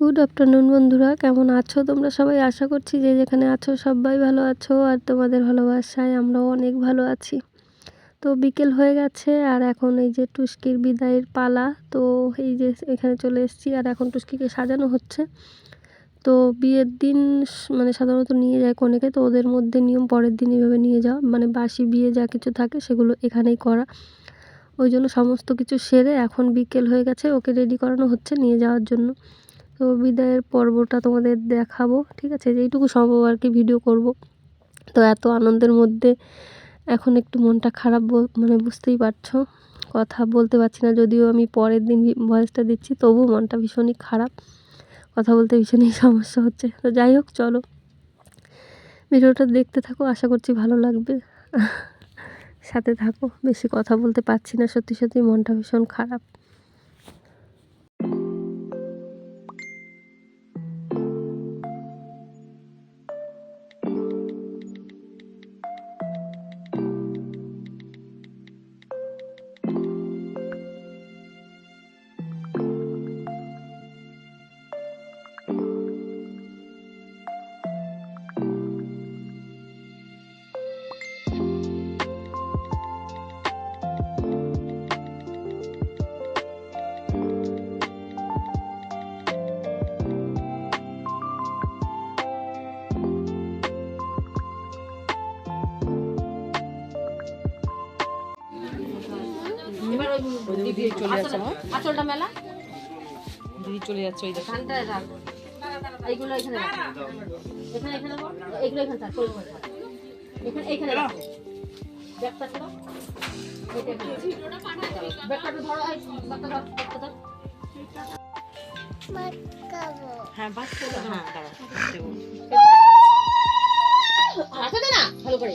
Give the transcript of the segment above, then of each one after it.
Good afternoon বন্ধুরা, কেমন আছো? তোমরা সবাই আশা করছি যে যেখানে আছো সবাই ভালো আছো আর তোমাদের ভালোবাসায় আমরাও অনেক ভালো আছি। তো বিকেল হয়ে গেছে আর এখন এই যে টুস্কির বিদায়ের পালা, তো এই যে এখানে চলে এসেছি আর এখন টুস্কিকে সাজানো হচ্ছে। তো বিয়ের দিন মানে সাধারণত নিয়ে যায় কনেকে, তো ওদের মধ্যে নিয়ম পরের দিন এভাবে নিয়ে যাওয়া মানে বাসি বিয়ে যা কিছু থাকে সেগুলো এখানেই করা। ওই জন্য সমস্ত কিছু সেরে এখন বিকেল হয়ে গেছে, ওকে রেডি করানো হচ্ছে নিয়ে যাওয়ার জন্য। তো বিদায়ের পর্বটা তোমাদের দেখাবো, ঠিক আছে? যেইটুকু সম্ভব আর কি ভিডিও করব। তো এত আনন্দের মধ্যে এখন একটু মনটা খারাপ মানে বুঝতেই পারছ, কথা বলতে পারছি না, যদিও আমি পরের দিন ভয়েসটা দিচ্ছি, তবুও মনটা ভীষণই খারাপ। কথা বলতে ভীষণই সমস্যা হচ্ছে। তো যাই হোক, চলো। ভিডিওটা দেখতে থাকো, আশা করছি ভালো লাগবে। সাথে থাকো, বেশি কথা বলতে পারছি না, সত্যি সত্যি মনটা ভীষণ খারাপ। দিদি চলে যাচ্ছে আমার। আঁচলটা মেলা? দিদি চলে যাচ্ছে ওই দেখো। রাখ। এইগুলো এখানে রাখ। এখানে এখানে রাখ। এখানে থাক এখানে এখানে ব্যাগটা ধরো। এটা এখানে রাখ। ব্যাগটা ধরো ব্যাগটা ধর ব্যাগটা ধর। হ্যাঁ বাস হ্যাঁ দেবো। না ভালো করে।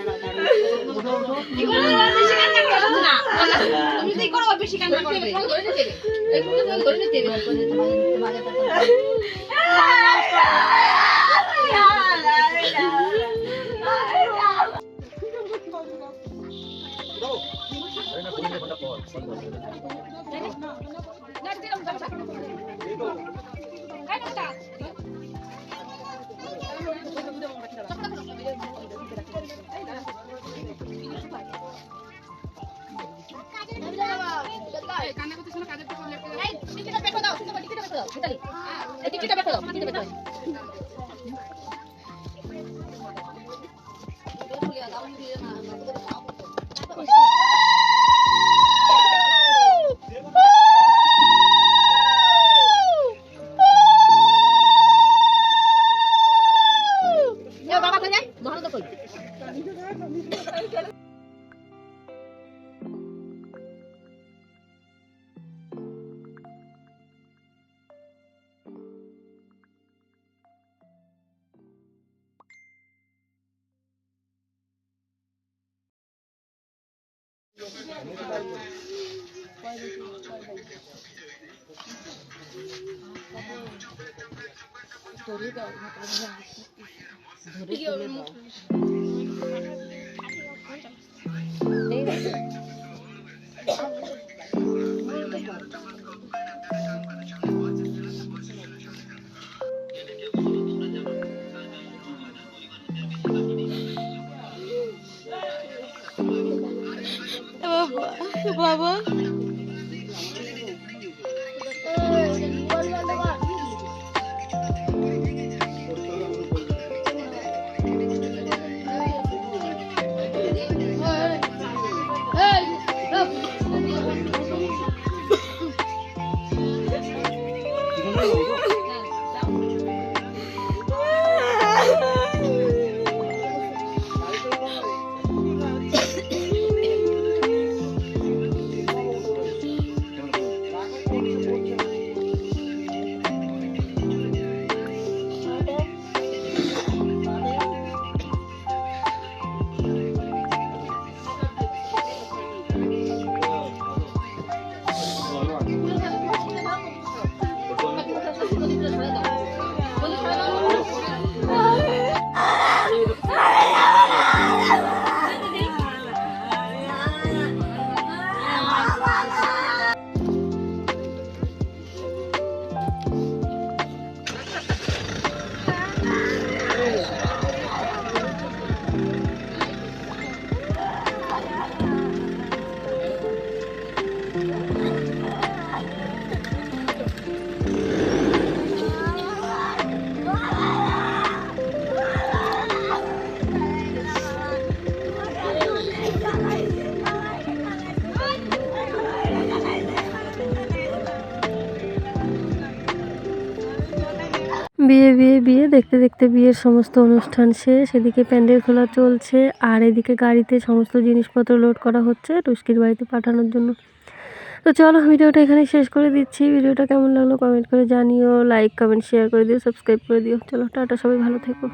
দিতে বাইরে ওইখানে যেখানে পিড়ি আছে পিড়ি পড়ে যাবে এখানে এখানে চলবো, এখানে চলবো, ঠিক আছে। এই নাও, নাও। এগুলো তো আর বেশি কান্না করে হচ্ছে না। করো, বেশি কান্না করবে। ভিতালি। এই টিকিটটা বের করে Дорога, мы продолжаем. Дорога, мы продолжаем. yapıyor Bravo? বিয়ে বিয়ে বিয়ে, দেখতে দেখতে বিয়ের সমস্ত অনুষ্ঠান শেষ। এদিকে প্যান্ডেল খোলা চলছে, আর এদিকে গাড়িতে সমস্ত জিনিসপত্র লোড করা হচ্ছে, টুস্কির বাড়িতে পাঠানোর জন্য। তো চলো, ভিডিওটা এখানে শেষ করে দিচ্ছি। ভিডিওটা কেমন লাগল কমেন্ট করে জানিও, লাইক, কমেন্ট, শেয়ার করে দিও, সাবস্ক্রাইব করে দিও। চলো, টাটা, সবাই ভালো থেকো।